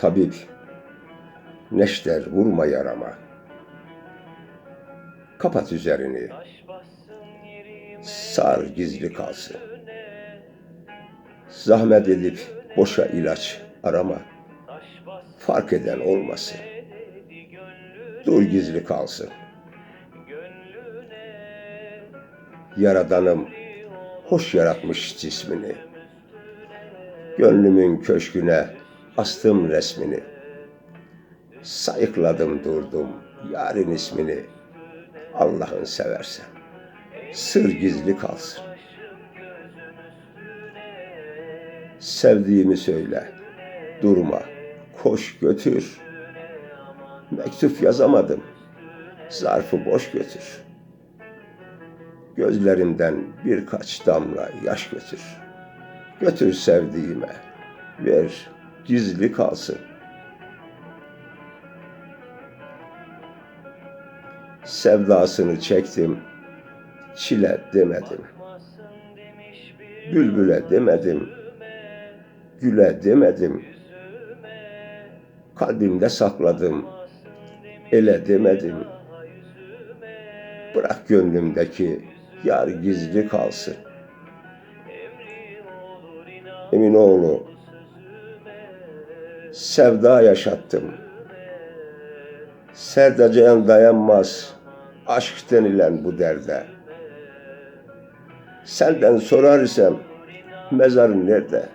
tabip, neşter vurma yarama. Kapat üzerini, sar gizli kalsın. Zahmet edip boşa ilaç arama. Fark eden olmasın. Dur gizli kalsın. Yaradanım hoş yaratmış cismini. Gönlümün köşküne astım resmini. Sayıkladım durdum yarın ismini. Allah'ın seversen. Sır gizli kalsın. Sevdiğimi söyle. Durma. Koş götür. Mektup yazamadım. Zarfı boş götür. Gözlerinden birkaç damla yaş götür. Götür sevdiğime. Ver gizli kalsın. Sevdasını çektim. Çile demedim. Bülbüle demedim. Güle demedim. Kalbimde sakladım. Ele demedim. Bırak gönlümdeki yar gizli kalsın. Eminoğlu sevda yaşattım. Serdacayan dayanmaz aşk denilen bu derde. Senden sorar isem mezarın nerede?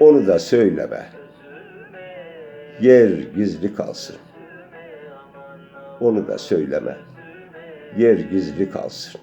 Onu da söyleme. Yer gizli kalsın. Onu da söyleme. Yer gizli kalsın.